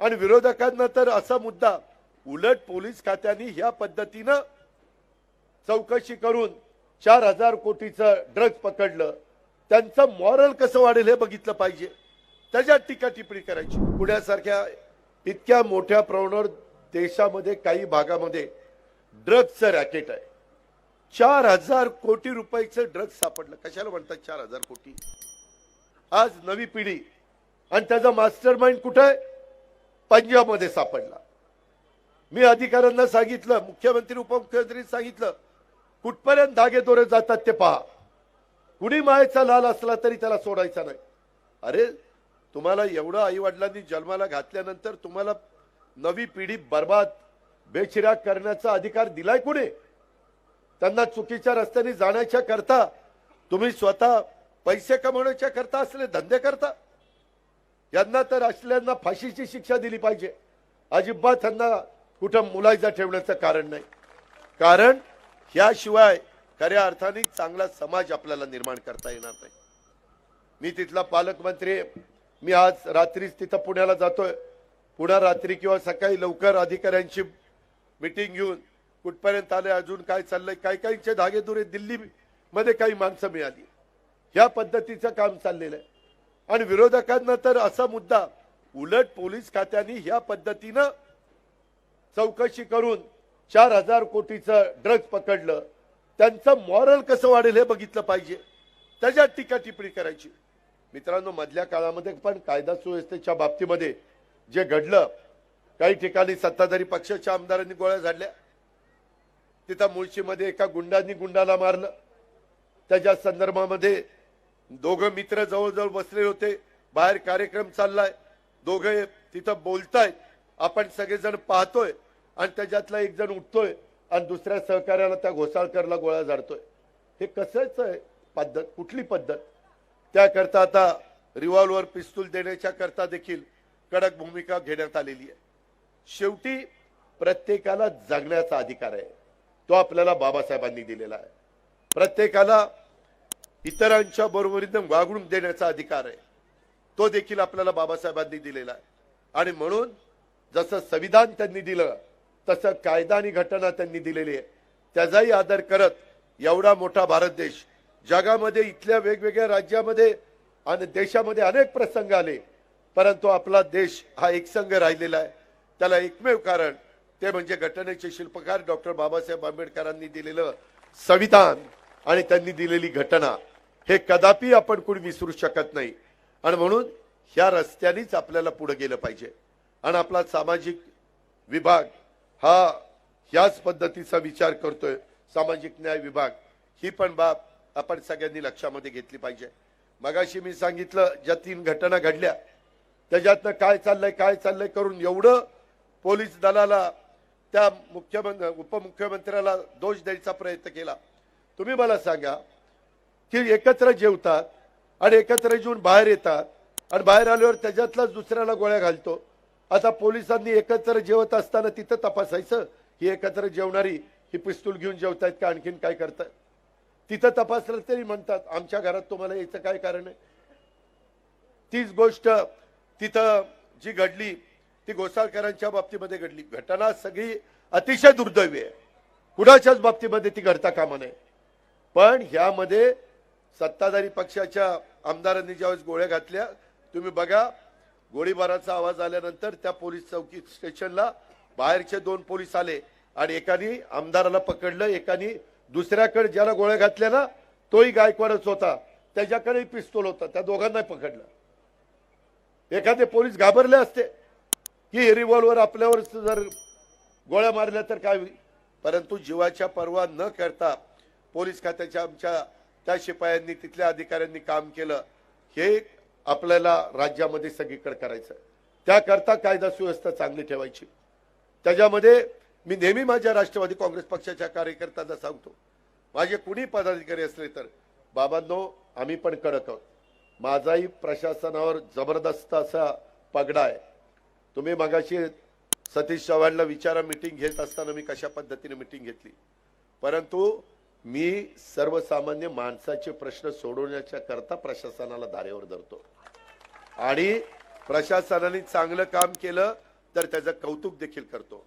आणि विरोधकांना तर असा मुद्दा उलट पोलीस खात्याने ह्या पद्धतीनं चौकशी करून चार हजार कोटीचं ड्रग्ज पकडलं. त्यांचं मॉरल कसं वाढेल हे बघितलं पाहिजे. त्याच्यात टीका टिप्पणी करायची. पुण्यासारख्या इतक्या मोठ्या प्रमाणावर देशामध्ये काही भागामध्ये ड्रग्जचं रॅकेट आहे. चार हजार कोटी रुपयाचं ड्रग्ज सापडलं. कशाला म्हणतात चार हजार कोटी? आज नवी पिढी. आणि त्याचा मास्टर माइंड कुठं आहे? पंजाबमध्ये सापडला. मी अधिकाऱ्यांना सांगितलं मुख्यमंत्री उपमुख्यमंत्री सांगितलं कुठपर्यंत धागे दोरे जातात ते पहा. कुणी मायेचा लाल असला तरी त्याला सोडायचा नाही. अरे तुम्हाला एवढं आई वडिलांनी जन्माला घातल्यानंतर तुम्हाला नवी पिढी बर्बाद बेचिराग करण्याचा अधिकार दिलाय कुणी? त्यांना चुकीच्या रस्त्याने जाण्याच्या करता तुम्ही स्वतः पैसे कमवण्याच्या करता असले धंदे करता? यांना तर असल्यांना फाशीची शिक्षा दिली पाहिजे. अजिबात त्यांना कुठं मुलायजा ठेवण्याचं कारण नाही. कारण ह्याशिवाय खऱ्या अर्थाने चांगला समाज आपल्याला निर्माण करता येणार नाही. मी तिथला पालकमंत्री मी आज रात्रीच तिथं पुण्याला जातोय. पुन्हा रात्री किंवा सकाळी लवकर अधिकाऱ्यांची मिटिंग घेऊन कुठपर्यंत आले अजून काय चाललंय काही काहींचे धागेदुरे दिल्ली मध्ये काही माणसं मिळाली. ह्या पद्धतीचं काम चाललेलं आहे. आणि विरोधकांना तर असा मुद्दा उलट पोलीस खात्याने ह्या पद्धतीनं चौकशी करून चार हजार कोटीचं ड्रग्ज पकडलं. त्यांचं मॉरल कसं वाढेल हे बघितलं पाहिजे. त्याच्यात टीका टिप्पणी करायची. मित्रांनो मधल्या काळामध्ये पण कायदा सुव्यवस्थेच्या बाबतीमध्ये जे घडलं काही ठिकाणी सत्ताधारी पक्षाच्या आमदारांनी गोळ्या झाडल्या. तिथं मुळशीमध्ये एका गुंडांनी गुंडाला मारलं. त्याच्या संदर्भामध्ये दोघं मित्र जवळजवळ बसले होते. बाहेर कार्यक्रम चाललाय. दोघे तिथं बोलतायत आपण सगळेजण पाहतोय आणि त्याच्यातला एक जण उठतोय आणि दुसऱ्या सहकार्याला त्या घोसाळकरला गोळ्या झाडतोय. हे कसंच आहे पद्धत? कुठली पद्धत? त्याकरता आता रिव्हॉल्वर पिस्तूल देण्याच्या करता देखील कडक भूमिका घेण्यात आलेली आहे. शेवटी प्रत्येकाला जगण्याचा अधिकार आहे. तो आपल्याला बाबासाहेबांनी दिलेला आहे. प्रत्येकाला इतरांच्या बरोबरीनं वागणूक देण्याचा अधिकार आहे. तो देखील आपल्याला बाबासाहेबांनी दिलेला आहे. आणि म्हणून जसं संविधान त्यांनी दिलं तसं कायदा आणि घटना त्यांनी दिलेली आहे. त्याचाही आदर करत एवढा मोठा भारत देश जगामध्ये इथल्या वेगवेगळ्या राज्यामध्ये आणि देशामध्ये अनेक प्रसंग आले परंतु आपला देश हा एकसंघ राहिलेला आहे. त्याला एकमेव कारण ते म्हणजे घटनेचे शिल्पकार डॉक्टर बाबासाहेब आंबेडकरांनी दिलेलं संविधान. आणि त्यांनी दिलेली घटना हे कदापि आपण कोणी विसरू शकत नाही. आणि म्हणून ह्या रस्त्यानेच आपल्याला पुढे गेलं पाहिजे. आणि आपला सामाजिक विभाग हा ह्याच पद्धतीचा विचार करतोय. सामाजिक न्याय विभाग. ही पण बाब आपण सगळ्यांनी लक्षामध्ये घेतली पाहिजे. मगाशी मी सांगितलं ज्या तीन घटना घडल्या त्याच्यातनं काय चाललंय काय चाललंय करून एवढं पोलीस दलाला त्या मुख्यमंत्री उपमुख्यमंत्र्याला दोष द्यायचा प्रयत्न केला. तुम्ही मला सांगा की एकत्र जेवतात आणि एकत्र जेवून बाहेर येतात आणि बाहेर आल्यावर त्याच्यातलाच दुसऱ्याला गोळ्या घालतो. आता पोलिसांनी एकत्र जेवत असताना तिथं तपासायचं ही एकत्र जेवणारी ही पिस्तूल घेऊन जेवतायत का आणखीन काय करतायत? तिथं तपासलं तरी म्हणतात आमच्या घरात तुम्हाला याचं काय कारण आहे? तीच गोष्ट तिथं जी घडली ती घोसाळकरांच्या बाबतीमध्ये घडली. घटना सगळी अतिशय दुर्दैवी आहे. कुणाच्याच बाबतीमध्ये ती घडता कामा नये. पण ह्यामध्ये सत्ताधारी पक्षाच्या आमदारांनी ज्यावेळेस गोळ्या घातल्या तुम्ही बघा गोळीबाराचा आवाज आल्यानंतर त्या पोलीस चौकी स्टेशनला बाहेरचे दोन पोलीस आले आणि एकानी आमदाराला पकडलं एकाने दुसऱ्याकडे ज्याला गोळ्या घातल्या ना तोही गायकवाडच होता. त्याच्याकडेही पिस्तूल होता त्या दोघांनाही पकडलं. एखादे पोलीस घाबरले असते की रिव्हॉल्वर आपल्यावर जर गोळ्या मारल्या तर काय होईल? परंतु जीवाच्या पर्वा न करता पोलीस खात्याच्या आमच्या त्या शिपायांनी तिथल्या अधिकाऱ्यांनी काम केलं. हे आपल्याला राज्यामध्ये सगळीकडे करायचं त्याकरता कायदा सुव्यवस्था चांगली ठेवायची. त्याच्यामध्ये मी नेहमी माझ्या राष्ट्रवादी काँग्रेस पक्षाच्या कार्यकर्त्यांना सांगतो माझे कुणी पदाधिकारी असले तर बाबांनो आम्ही पण कडक आहोत. माझाही प्रशासनावर जबरदस्त असा पगडा आहे. तुम्ही मगाशी सतीश चव्हाणला विचारा मिटिंग घेत असताना मी कशा पद्धतीने मिटिंग घेतली. परंतु मी सर्वसामान्य माणसाचे प्रश्न सोडवण्याच्या करता प्रशासनाला धारेवर धरतो. आणि प्रशासनाने चांगलं काम केलं तर त्याचं कौतुक देखील करतो.